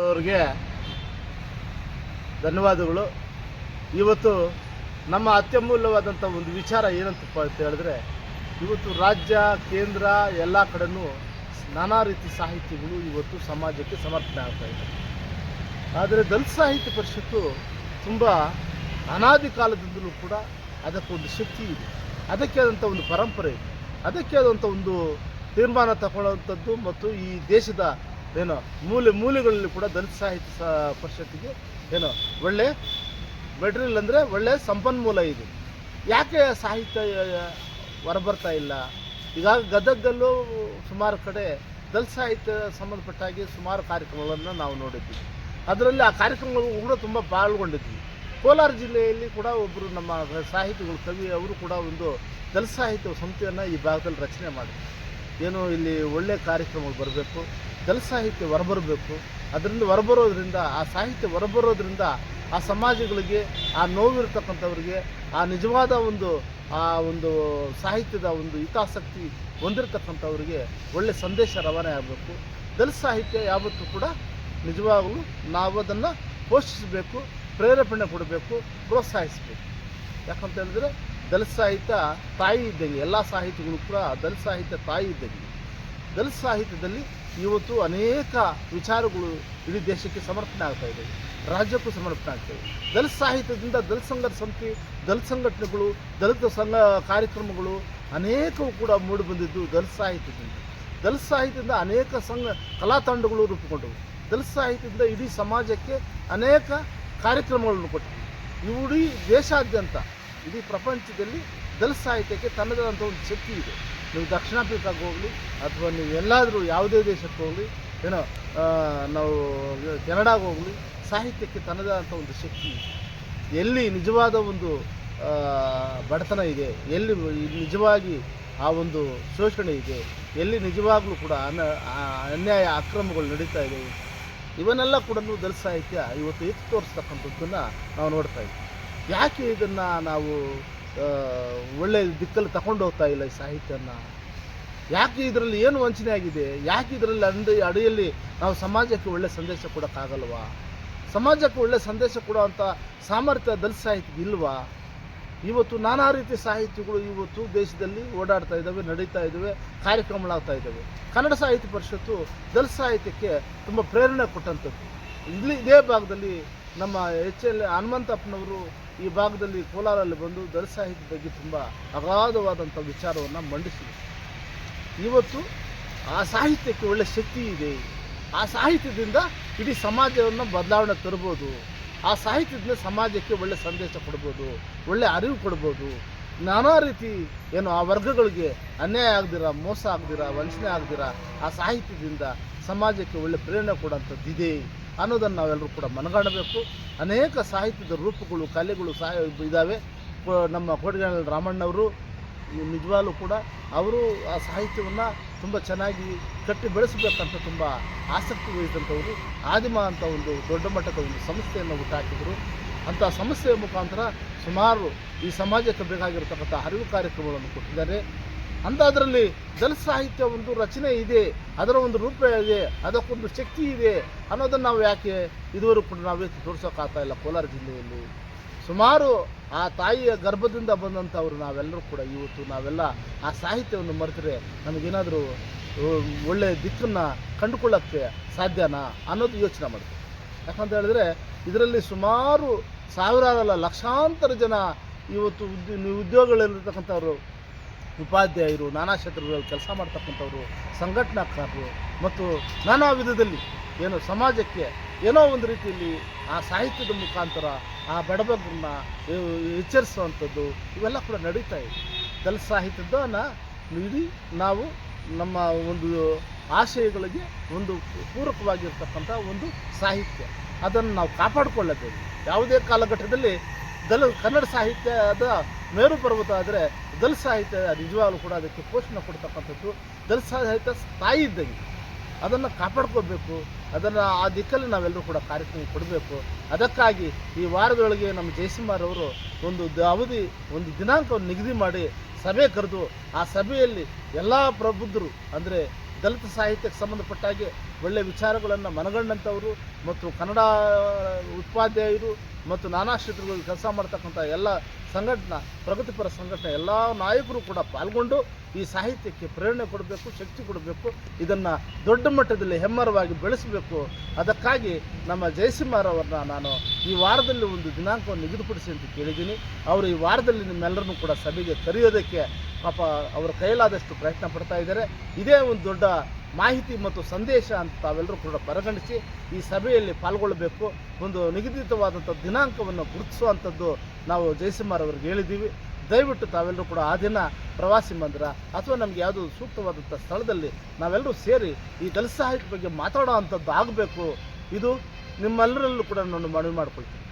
ಅವರಿಗೆ ಧನ್ಯವಾದಗಳು. ಇವತ್ತು ನಮ್ಮ ಅತ್ಯಮೂಲ್ಯವಾದಂಥ ಒಂದು ವಿಚಾರ ಏನಂತಪ್ಪ ಅಂತ ಹೇಳಿದ್ರೆ, ಇವತ್ತು ರಾಜ್ಯ, ಕೇಂದ್ರ ಎಲ್ಲ ಕಡೆನೂ ನಾನಾ ರೀತಿ ಸಾಹಿತಿಗಳು ಇವತ್ತು ಸಮಾಜಕ್ಕೆ ಸಮರ್ಪಣೆ ಆಗ್ತಾ ಇದೆ ಆದರೆ ದಲಿತ ಸಾಹಿತ್ಯ ಪರಿಷತ್ತು ತುಂಬ ಅನಾದಿ ಕಾಲದಿಂದಲೂ ಕೂಡ ಅದಕ್ಕೊಂದು ಶಕ್ತಿ ಇದೆ. ಅದಕ್ಕೆ ಆದಂಥ ಒಂದು ಪರಂಪರೆ ಇದೆ. ಅದಕ್ಕೆ ಆದಂಥ ಒಂದು ತೀರ್ಮಾನ ತಗೊಳ್ಳುವಂಥದ್ದು ಮತ್ತು ಈ ದೇಶದ ಏನೋ, ಮೂಲೆ, ಮೂಲೆಗಳಲ್ಲಿ ಕೂಡ ದಲಿತ ಸಾಹಿತ್ಯ ಪರಿಷತ್ತಿಗೆ ಏನೋ, ಒಳ್ಳೆ ಮೆಟೀರಿಯಲ್ ಅಂದರೆ ಒಳ್ಳೆ ಸಂಪನ್ಮೂಲ ಇದೆ. ಯಾಕೆ ಸಾಹಿತ್ಯ ಹೊರಬರ್ತಾ ಇಲ್ಲ? ಈಗ ಗದಗದಲ್ಲೂ ಸುಮಾರು ಕಡೆ ದಲಿತ ಸಾಹಿತ್ಯ ಸಂಬಂಧಪಟ್ಟಾಗಿ ಸುಮಾರು ಕಾರ್ಯಕ್ರಮಗಳನ್ನು ನಾವು ನೋಡಿದ್ವಿ. ಅದರಲ್ಲಿ ಆ ಕಾರ್ಯಕ್ರಮಗಳು ಕೂಡ ತುಂಬ ಪಾಲ್ಗೊಂಡಿದ್ವಿ. ಕೋಲಾರ ಜಿಲ್ಲೆಯಲ್ಲಿ ಕೂಡ ಒಬ್ಬರು ನಮ್ಮ ಸಾಹಿತಿಗಳು, ಕವಿ ಅವರು ಕೂಡ ಒಂದು ದಲಿತ ಸಾಹಿತ್ಯ ಸಂಸ್ಥೆಯನ್ನು ಈ ಭಾಗದಲ್ಲಿ ರಚನೆ ಮಾಡಿದ್ರು. ಏನು ಇಲ್ಲಿ ಒಳ್ಳೆ ಕಾರ್ಯಕ್ರಮಗಳು ಬರಬೇಕು. ದಲಿತ ಸಾಹಿತ್ಯ ಹೊರಬರಬೇಕು. ಅದರಿಂದ ಹೊರಬರೋದ್ರಿಂದ, ಆ ಸಾಹಿತ್ಯ ಹೊರಬರೋದ್ರಿಂದ ಆ ಸಮಾಜಗಳಿಗೆ, ಆ ನೋವಿರ್ತಕ್ಕಂಥವ್ರಿಗೆ, ಆ ನಿಜವಾದ ಒಂದು, ಆ ಒಂದು ಸಾಹಿತ್ಯದ ಒಂದು ಹಿತಾಸಕ್ತಿ ಹೊಂದಿರತಕ್ಕಂಥವ್ರಿಗೆ ಒಳ್ಳೆ ಸಂದೇಶ ರವಾನೆ ಆಗಬೇಕು. ದಲಿತ ಸಾಹಿತ್ಯ ಯಾವತ್ತೂ ಕೂಡ ನಿಜವಾಗಲೂ ನಾವು ಅದನ್ನು ಪೋಷಿಸಬೇಕು, ಪ್ರೇರೇಪಣೆ ಕೊಡಬೇಕು, ಪ್ರೋತ್ಸಾಹಿಸಬೇಕು. ಯಾಕಂತ ಹೇಳಿದ್ರೆ ದಲಿತ ಸಾಹಿತ್ಯ ತಾಯಿ ಇದ್ದಂಗೆ, ಎಲ್ಲ ಸಾಹಿತ್ಯಗಳು ಕೂಡ ದಲಿತ ಸಾಹಿತ್ಯ ತಾಯಿ ಇದ್ದಂಗೆ. ದಲಿತ ಸಾಹಿತ್ಯದಲ್ಲಿ ಇವತ್ತು ಅನೇಕ ವಿಚಾರಗಳು ಇಡೀ ದೇಶಕ್ಕೆ ಸಮರ್ಪಣೆ ಆಗ್ತಾ ಇದೆ. ರಾಜ್ಯಕ್ಕೂ ಸಮರ್ಪಣೆ ಇದೆ. ದಲಿತ ಸಾಹಿತ್ಯದಿಂದ ದಲಿತ ಸಂಘದ ಸಮಿತಿ ದಲಿತ ಸಂಘಟನೆಗಳು, ದಲಿತ ಸಂಘ ಕಾರ್ಯಕ್ರಮಗಳು ಅನೇಕವು ಕೂಡ ಮೂಡಿಬಂದಿದ್ದು ದಲಿತ ಸಾಹಿತ್ಯದಿಂದ. ದಲಿತ ಸಾಹಿತ್ಯದಿಂದ ಅನೇಕ ಸಂಘ ಕಲಾ ತಂಡಗಳು ರೂಪುಗೊಂಡವು. ದಲಿತ ಸಾಹಿತ್ಯದಿಂದ ಇಡೀ ಸಮಾಜಕ್ಕೆ ಅನೇಕ ಕಾರ್ಯಕ್ರಮಗಳನ್ನು ಕೊಟ್ಟವು. ಇಡೀ ದೇಶಾದ್ಯಂತ, ಇಡೀ ಪ್ರಪಂಚದಲ್ಲಿ ದಲಿತ ಸಾಹಿತ್ಯಕ್ಕೆ ತನ್ನದಾದಂಥ ಒಂದು ಶಕ್ತಿ ಇದೆ. ನೀವು ದಕ್ಷಿಣ ಆಫ್ರಿಕಾಗೆ ಹೋಗಲಿ, ಅಥವಾ ನೀವು ಎಲ್ಲಾದರೂ ಯಾವುದೇ ದೇಶಕ್ಕೆ ಹೋಗಲಿ ಏನೋ ನಾವು ಕೆನಡಾಗೆ ಹೋಗಲಿ, ಸಾಹಿತ್ಯಕ್ಕೆ ತನ್ನದಾದಂಥ ಒಂದು ಶಕ್ತಿ ಎಲ್ಲಿ ನಿಜವಾದ ಒಂದು ಬಡತನ ಇದೆ, ಎಲ್ಲಿ ನಿಜವಾಗಿ ಆ ಒಂದು ಶೋಷಣೆ ಇದೆ, ಎಲ್ಲಿ ನಿಜವಾಗ್ಲೂ ಕೂಡ ಅನ ಅನ್ಯಾಯ ಅಕ್ರಮಗಳು ನಡೀತಾ ಇದೆ, ಇವನ್ನೆಲ್ಲ ಕೂಡ ದಲಿತ ಸಾಹಿತ್ಯ ಇವತ್ತು ಎತ್ತಿ ತೋರಿಸ್ತಕ್ಕಂಥದ್ದನ್ನು ನಾವು ನೋಡ್ತಾ ಇದ್ದೀವಿ. ಯಾಕೆ ಇದನ್ನು ನಾವು ಒಳ್ಳೆ ದಿಕ್ಕಲ್ಲಿ ತಗೊಂಡು ಹೋಗ್ತಾ ಇಲ್ಲ ಈ ಸಾಹಿತ್ಯನ. ಯಾಕೆ ಇದರಲ್ಲಿ ಏನು ವಂಚನೆ ಆಗಿದೆ? ಯಾಕೆ ಇದರಲ್ಲಿ ಅಂದ ಅಡಿಯಲ್ಲಿ ನಾವು ಸಮಾಜಕ್ಕೆ ಒಳ್ಳೆ ಸಂದೇಶ ಕೊಡೋಕ್ಕಾಗಲ್ವಾ? ಸಮಾಜಕ್ಕೆ ಒಳ್ಳೆ ಸಂದೇಶ ಕೊಡುವಂಥ ಸಾಮರ್ಥ್ಯ ದಲಿತ ಸಾಹಿತ್ಯ ಇಲ್ವಾ? ಇವತ್ತು ನಾನಾ ರೀತಿಯ ಸಾಹಿತ್ಯಗಳು ಇವತ್ತು ದೇಶದಲ್ಲಿ ಓಡಾಡ್ತಾ ಇದ್ದಾವೆ, ನಡೀತಾ ಇದ್ದಾವೆ ಕಾರ್ಯಕ್ರಮಗಳಾಗ್ತಾ ಇದ್ದಾವೆ. ಕನ್ನಡ ಸಾಹಿತ್ಯ ಪರಿಷತ್ತು ದಲಿತ ಸಾಹಿತ್ಯಕ್ಕೆ ತುಂಬ ಪ್ರೇರಣೆ ಕೊಟ್ಟಂಥದ್ದು. ಇಲ್ಲಿ ಇದೇ ಭಾಗದಲ್ಲಿ ನಮ್ಮ ಎಚ್ ಎಲ್ ಹನುಮಂತಪ್ಪನವರು ಈ ಭಾಗದಲ್ಲಿ ಕೋಲಾರಲ್ಲಿ ಬಂದು ದಲಿತ ಸಾಹಿತ್ಯ ಬಗ್ಗೆ ತುಂಬ ಅಗಾಧವಾದಂಥ ವಿಚಾರವನ್ನು ಮಂಡಿಸಿದರು. ಇವತ್ತು ಆ ಸಾಹಿತ್ಯಕ್ಕೆ ಒಳ್ಳೆ ಶಕ್ತಿ ಇದೆ. ಆ ಸಾಹಿತ್ಯದಿಂದ ಇಡೀ ಸಮಾಜವನ್ನು ಬದಲಾವಣೆ ತರ್ಬೋದು ಆ ಸಾಹಿತ್ಯದಿಂದ ಸಮಾಜಕ್ಕೆ ಒಳ್ಳೆ ಸಂದೇಶ ಕೊಡ್ಬೋದು, ಒಳ್ಳೆ ಅರಿವು ಕೊಡ್ಬೋದು. ನಾನಾ ರೀತಿ ಏನು ಆ ವರ್ಗಗಳಿಗೆ ಅನ್ಯಾಯ ಆಗದಿರ, ಮೋಸ ಆಗದಿರ, ವಂಚನೆ ಆಗದಿರ, ಆ ಸಾಹಿತ್ಯದಿಂದ ಸಮಾಜಕ್ಕೆ ಒಳ್ಳೆ ಪ್ರೇರಣೆ ಕೊಡೋಂಥದ್ದು ಇದೆ ಅನ್ನೋದನ್ನು ನಾವೆಲ್ಲರೂ ಕೂಡ ಮನಗಾಣಬೇಕು. ಅನೇಕ ಸಾಹಿತ್ಯದ ರೂಪಗಳು, ಕಲೆಗಳು ಸಹ ಇದ್ದಾವೆ ನಮ್ಮ ಕೋಟೆಗಾಲ ರಾಮಣ್ಣವರು ನಿಜವಾಗ್ಲೂ ಕೂಡ ಅವರು ಆ ಸಾಹಿತ್ಯವನ್ನು ತುಂಬ ಚೆನ್ನಾಗಿ ಕಟ್ಟಿ ಬೆಳೆಸಬೇಕಂತ ತುಂಬ ಆಸಕ್ತಿ ವಹಿಸಿದಂಥವರು, ಆದಿಮ ಅಂತ ಒಂದು ದೊಡ್ಡ ಮಟ್ಟದ ಒಂದು ಸಂಸ್ಥೆಯನ್ನು ಹುಟ್ಟಾಕಿದರು. ಅಂಥ ಸಂಸ್ಥೆಯ ಮುಖಾಂತರ ಸುಮಾರು ಈ ಸಮಾಜಕ್ಕೆ ಬೇಕಾಗಿರತಕ್ಕಂಥ ಅರಿವು ಕಾರ್ಯಕ್ರಮಗಳನ್ನು ಕೊಟ್ಟಿದ್ದಾರೆ. ಅಂಥದ್ರಲ್ಲಿ ದಲಿತ ಸಾಹಿತ್ಯ ಒಂದು ರಚನೆ ಇದೆ, ಅದರ ಒಂದು ರೂಪ ಇದೆ, ಅದಕ್ಕೊಂದು ಶಕ್ತಿ ಇದೆ ಅನ್ನೋದನ್ನು ನಾವು ಯಾಕೆ ಇದುವರೆಗೂ ಕೂಡ ನಾವೇ ತೋರಿಸೋಕ್ಕಾಗ್ತಾ ಇಲ್ಲ ಕೋಲಾರ ಜಿಲ್ಲೆಯಲ್ಲಿ? ಸುಮಾರು ಆ ತಾಯಿಯ ಗರ್ಭದಿಂದ ಬಂದಂಥವ್ರು ನಾವೆಲ್ಲರೂ ಕೂಡ ಇವತ್ತು ನಾವೆಲ್ಲ ಆ ಸಾಹಿತ್ಯವನ್ನು ಮರೆತರೆ ನಮಗೇನಾದರೂ ಒಳ್ಳೆಯ ದಿಕ್ಕನ್ನು ಕಂಡುಕೊಳ್ಳೋಕ್ಕೆ ಸಾಧ್ಯನಾ ಅನ್ನೋದು ಯೋಚನೆ ಮಾಡ್ತೀವಿ. ಯಾಕಂತ ಹೇಳಿದ್ರೆ ಇದರಲ್ಲಿ ಸುಮಾರು ಸಾವಿರಾರಲ್ಲ ಲಕ್ಷಾಂತರ ಜನ ಇವತ್ತು ಉದ್ಯ, ಉದ್ಯೋಗಗಳಲ್ಲಿರ್ತಕ್ಕಂಥವ್ರು ಉಪಾಧ್ಯಾಯರು, ನಾನಾ ಕ್ಷೇತ್ರಗಳಲ್ಲಿ ಕೆಲಸ ಮಾಡ್ತಕ್ಕಂಥವ್ರು, ಸಂಘಟನಾಕಾರರು ಮತ್ತು ನಾನಾ ವಿಧದಲ್ಲಿ ಏನು ಸಮಾಜಕ್ಕೆ ಏನೋ ಒಂದು ರೀತಿಯಲ್ಲಿ ಆ ಸಾಹಿತ್ಯದ ಮುಖಾಂತರ ಆ ಬಡಬಗ್ರನ್ನ ಎಚ್ಚರಿಸುವಂಥದ್ದು ಇವೆಲ್ಲ ಕೂಡ ನಡೀತಾ ಇದೆ. ದಲಿತ ಸಾಹಿತ್ಯದನ್ನ ಇಡೀ ನಾವು ನಮ್ಮ ಒಂದು ಆಶಯಗಳಿಗೆ ಒಂದು ಪೂರಕವಾಗಿರ್ತಕ್ಕಂಥ ಒಂದು ಸಾಹಿತ್ಯ. ಅದನ್ನು ನಾವು ಕಾಪಾಡಿಕೊಳ್ಳಬೇಕು. ಯಾವುದೇ ಕಾಲಘಟ್ಟದಲ್ಲಿ ದಲ ಕನ್ನಡ ಸಾಹಿತ್ಯದ ಮೇರು ಪರ್ವತ ಆದರೆ ದಲ್ ಸಾಹಿತ್ಯ ನಿಜವಾಗ್ಲೂ ಕೂಡ ಅದಕ್ಕೆ ಪೋಷಣೆ ಕೊಡ್ತಕ್ಕಂಥದ್ದು ದಲ್ ಸಾಹಿತ್ಯ ಸ್ಥಾಯಿ ಇದ್ದಂಗೆ. ಅದನ್ನು ಕಾಪಾಡ್ಕೋಬೇಕು, ಅದನ್ನು ಆ ದಿಕ್ಕಲ್ಲಿ ನಾವೆಲ್ಲರೂ ಕೂಡ ಕಾರ್ಯಕ್ರಮ ಕೊಡಬೇಕು. ಅದಕ್ಕಾಗಿ ಈ ವಾರದೊಳಗೆ ನಮ್ಮ ಜಯಸಿಂಹರವರು ಒಂದು ಅವಧಿ, ಒಂದು ದಿನಾಂಕವನ್ನು ನಿಗದಿ ಮಾಡಿ ಸಭೆ ಕರೆದು ಆ ಸಭೆಯಲ್ಲಿ ಎಲ್ಲ ಪ್ರಬುದ್ಧರು, ಅಂದರೆ ದಲಿತ ಸಾಹಿತ್ಯಕ್ಕೆ ಸಂಬಂಧಪಟ್ಟ ಹಾಗೆ ಒಳ್ಳೆಯ ವಿಚಾರಗಳನ್ನು ಮನಗಂಡಂಥವರು ಮತ್ತು ಕನ್ನಡ ಉಪಾಧ್ಯಾಯರು ಮತ್ತು ನಾನಾ ಕ್ಷೇತ್ರಗಳಲ್ಲಿ ಕೆಲಸ ಮಾಡ್ತಕ್ಕಂಥ ಎಲ್ಲ ಸಂಘಟನಾ ಪ್ರಗತಿಪರ ಸಂಘಟನೆ ಎಲ್ಲ ನಾಯಕರು ಕೂಡ ಪಾಲ್ಗೊಂಡು ಈ ಸಾಹಿತ್ಯಕ್ಕೆ ಪ್ರೇರಣೆ ಕೊಡಬೇಕು, ಶಕ್ತಿ ಕೊಡಬೇಕು, ಇದನ್ನು ದೊಡ್ಡ ಮಟ್ಟದಲ್ಲಿ ಹೆಮ್ಮರವಾಗಿ ಬೆಳೆಸಬೇಕು. ಅದಕ್ಕಾಗಿ ನಮ್ಮ ಜಯಸಿಂಹರವ್ರನ್ನ ನಾನು ಈ ವಾರದಲ್ಲಿ ಒಂದು ದಿನಾಂಕವನ್ನು ನಿಗದಿಪಡಿಸಿ ಅಂತ ಕೇಳಿದ್ದೀನಿ. ಅವರು ಈ ವಾರದಲ್ಲಿ ನಿಮ್ಮೆಲ್ಲರನ್ನೂ ಕೂಡ ಸಭೆಗೆ ಕರೆಯೋದಕ್ಕೆ ಪಾಪ ಅವರ ಕೈಲಾದಷ್ಟು ಪ್ರಯತ್ನ ಪಡ್ತಾ ಇದ್ದಾರೆ. ಇದೇ ಒಂದು ದೊಡ್ಡ ಮಾಹಿತಿ ಮತ್ತು ಸಂದೇಶ ಅಂತ ತಾವೆಲ್ಲರೂ ಕೂಡ ಪರಿಗಣಿಸಿ ಈ ಸಭೆಯಲ್ಲಿ ಪಾಲ್ಗೊಳ್ಳಬೇಕು. ಒಂದು ನಿಗದಿತವಾದಂಥ ದಿನಾಂಕವನ್ನು ಗುರುತಿಸುವಂಥದ್ದು ನಾವು ಜಯಸಿಂಹರವ್ರಿಗೆ ಹೇಳಿದ್ದೀವಿ. ದಯವಿಟ್ಟು ತಾವೆಲ್ಲರೂ ಕೂಡ ಆ ದಿನ ಪ್ರವಾಸಿ ಮಂದಿರ ಅಥವಾ ನಮಗೆ ಯಾವುದು ಸೂಕ್ತವಾದಂಥ ಸ್ಥಳದಲ್ಲಿ ನಾವೆಲ್ಲರೂ ಸೇರಿ ಈ ದಲಿತ ಬಗ್ಗೆ ಮಾತಾಡೋ ಅಂಥದ್ದು ಆಗಬೇಕು. ಇದು ನಿಮ್ಮೆಲ್ಲರಲ್ಲೂ ಕೂಡ ನಾನು ಮನವಿ ಮಾಡ್ಕೊಳ್ತೀನಿ.